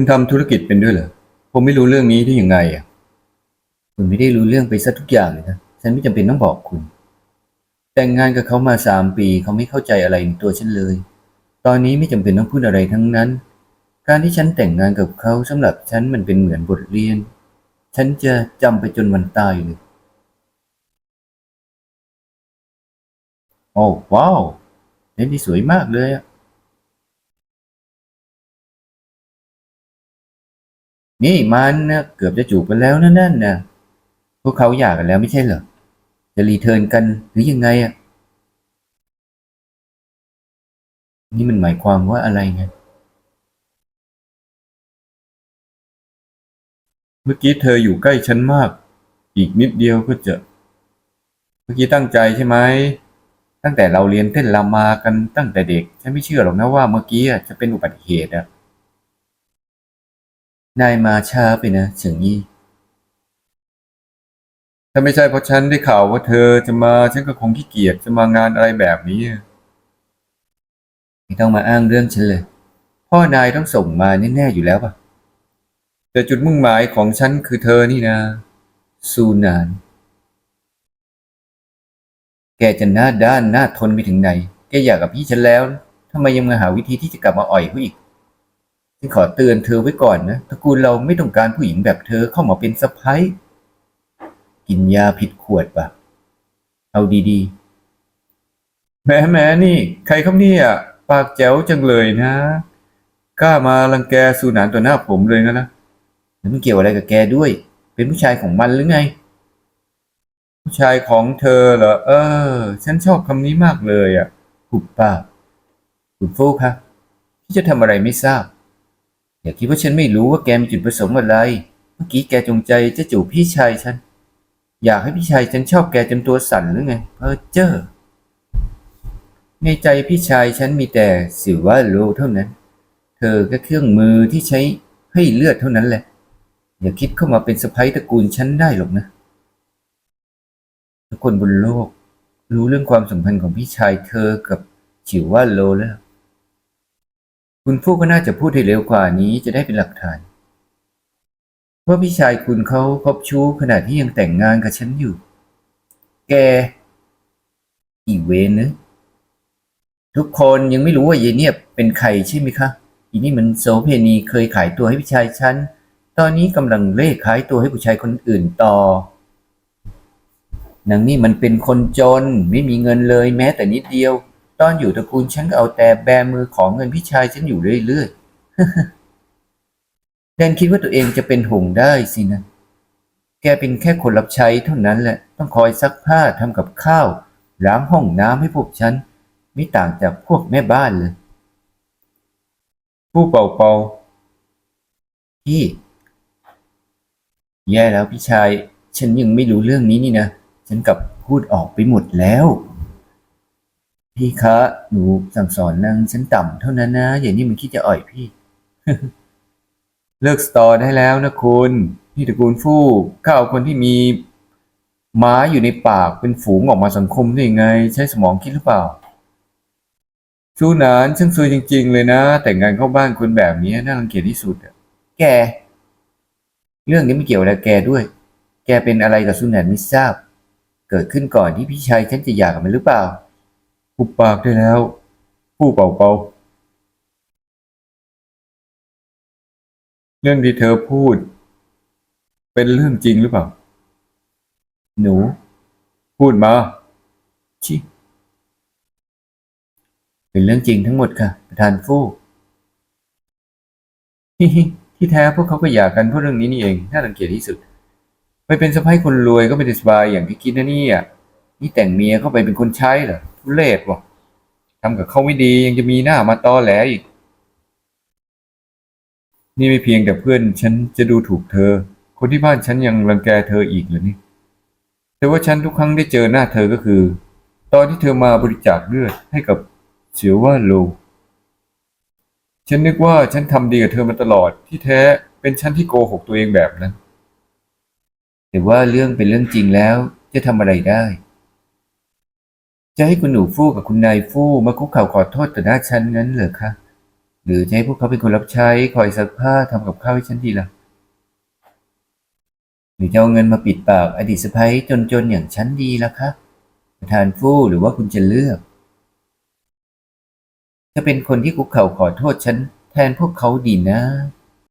คุณทำธุรกิจเป็นด้วยเหรอ ผมไม่รู้เรื่องนี้ได้ยังไงอะ คุณไม่ได้รู้เรื่องไปซะทุกอย่างเลยนะ ฉันไม่จำเป็นต้องบอกคุณ แต่งงานกับเขามาสามปีเขาไม่เข้าใจอะไรในตัวฉันเลย ตอนนี้ไม่จำเป็นต้องพูดอะไรทั้งนั้น การที่ฉันแต่งงานกับเขาสำหรับฉันมันเป็นเหมือนบทเรียน ฉันจะจำไปจนวันตายเลย โอ้ว้าวเล่นที่สวยมากเลยอะ นี่มันนะเกือบจะจูบกันแล้วนะนั่นนะพวกเขาหย่ากกันแล้วไม่ใช่เหรอ จะรีเทิร์นกันหรือยังไงอะ นี่มันหมายความว่าอะไรไงเมื่อกี้เธออยู่ใกล้ฉันมาก อีกนิดเดียวก็จะ เมื่อกี้ตั้งใจใช่ไหม ตั้งแต่เราเรียนเต้นรำมากันตั้งแต่เด็ก ฉันไม่เชื่อหรอกนะว่าเมื่อกี้จะเป็นอุบัติเหตุอะ นายมาช้าไปนะเฉิงยี่ ถ้าไม่ใช่เพราะฉันได้ข่าวว่าเธอจะมาฉันก็คงขี้เกียจจะมางานอะไรแบบนี้ ไม่ต้องมาอ้างเรื่องฉันเลย พ่อนายต้องส่งมาแน่ๆอยู่แล้วป่ะ แต่จุดมุ่งหมายของฉันคือเธอนี่นะ ซูนาน แกจะหน้าด้านหน้าทนไปถึงไหน แกอยากกับพี่ฉันแล้วทำไมยังมาหาวิธีที่จะกลับมาอ่อยเขาอีก ฉันขอเตือนเธอไว้ก่อนนะตระกูลเราไม่ต้องการผู้หญิงแบบเธอเข้ามาเป็นสะพ้ายกินยาผิดขวดปะเอาดีๆแหมแหมนี่ ใครครับเนี่ยปากแจ๋วจังเลยนะกล้ามารังแกสูหนานต่อหน้าผมเลยนะนะแล้วมันเกี่ยวอะไรกับแกด้วย เป็นผู้ชายของมันหรือไง ผู้ชายของเธอเหรอเออ ฉันชอบคำนี้มากเลยอะหุบปากคุณฟูคะพี่จะทำอะไรไม่ทราบ อย่าคิดว่าฉันไม่รู้ว่าแกมีจุดประสงค์อะไร เมื่อกี้แกจงใจจะจูบพี่ชายฉัน อยากให้พี่ชายฉันชอบแกจนตัวสั่นหรือไงเพอเจอในใจพี่ชายฉันมีแต่สิว่าโลเท่านั้น เธอแค่เครื่องมือที่ใช้ให้เลือดเท่านั้นแหละ อย่าคิดเข้ามาเป็นสะพ้ยตระกูลฉันได้หรอกนะ ทุกคนบนโลก รู้เรื่องความสัมพันธ์ของพี่ชายเธอกับฉิวว่าโลแล้ว คุณฟูก็น่าจะพูดให้เร็วกว่านี้จะได้เป็นหลักฐานว่าพี่ชายคุณเขาคบชู้ขณะที่ยังแต่งงานกับฉันอยู่ แก อีเวนนะทุกคนยังไม่รู้ว่าเยายเนี่ยเป็นใครใช่ไหมคะ อีนี่มันโสเพณีเคยขายตัวให้พี่ชายฉัน ตอนนี้กำลังเล่ขายตัวให้ผู้ชายคนอื่นต่อนางนี่มันเป็นคนจนไม่มีเงินเลยแม้แต่นิดเดียว ตอนอยู่ตระกูลฉันก็เอาแต่แบมือของเงินพี่ชายฉันอยู่เรื่อยๆแดนคิดว่าตัวเองจะเป็นหงได้สินะ แกเป็นแค่คนรับใช้เท่านั้นแหละ ต้องคอยซักผ้าทำกับข้าว ล้างห้องน้ำให้พวกฉัน ไม่ต่างจากพวกแม่บ้านเลย ผู้เป่าเป่าพี่ แย่แล้วพี่ชาย ฉันยังไม่รู้เรื่องนี้นี่นะ ฉันกับพูดออกไปหมดแล้ว พี่คะ หนูสั่งสอนนางฉันต่ำเท่านั้นนะ อย่างนี้มันคิดจะอ่อยพี่ เลิกสตอได้แล้วนะคุณนี่ตระกูลฟู่ข้าเอาคนที่มีม้าอยู่ในปากเป็นฝูงออกมาสังคมได้ยังไง ใช้สมองคิดหรือเปล่าสูนานช่างซวยจริง ๆ เลยนะ แต่งงานเข้าบ้านคนแบบนี้น่ารังเกียจที่สุดอะแก เรื่องนี้ไม่เกี่ยวอะไรแกด้วย แกเป็นอะไรกับสุนันไม่ทราบ เกิดขึ้นก่อนที่พี่ชายฉันจะหย่ากับมันหรือเปล่า หุบปากได้แล้ว ผู้เป่าเป่าเรื่องที่เธอพูด เป็นเรื่องจริงหรือเปล่า หนู พูดมาชิเป็นเรื่องจริงทั้งหมดค่ะประธานฟู่ฮิฮิที่แท้พวกเขาก็หย่ากกันเพราะเรื่องนี้นี่เอง น่ารังเกียจที่สุด ไปเป็นสะใภ้คนรวยก็ไม่ได้สบายอย่างที่คิดนะนี่ยนี่แต่งเมียเข้าไปเป็นคนใช้เหรอ ทุเรศว่ะทำกับเขาไม่ดียังจะมีหน้ามาตอแหลอีก นี่ไม่เพียงแต่เพื่อนฉันจะดูถูกเธอ คนที่บ้านฉันยังรังแกเธออีกเหรอนี่ แต่ว่าฉันทุกครั้งได้เจอหน้าเธอก็คือ ตอนที่เธอมาบริจาคเลือดให้กับเสียวว่าโลฉันนึกว่าฉันทำดีกับเธอมาตลอดที่แท้เป็นฉันที่โกหกตัวเองแบบนั้น แต่ว่าเรื่องเป็นเรื่องจริงแล้วจะทำอะไรได้ จะให้คุณหนูฟู่กับคุณนายฟู่มาคุกเข่าขอโทษต่อหน้าฉันนั้นเหรอคะหรือจะให้พวกเขาเป็นคนรับใช้คอยซักผ้าทำกับข้าวให้ฉันดีล่ะ หรือจะเอาเงินมาปิดปากอดีตสะใภ้จนๆอย่างฉันดีล่ะคะประธานฟู่หรือว่าคุณจะเลือกจะเป็นคนที่คุกเข่าขอโทษฉันแทนพวกเขาดีนะ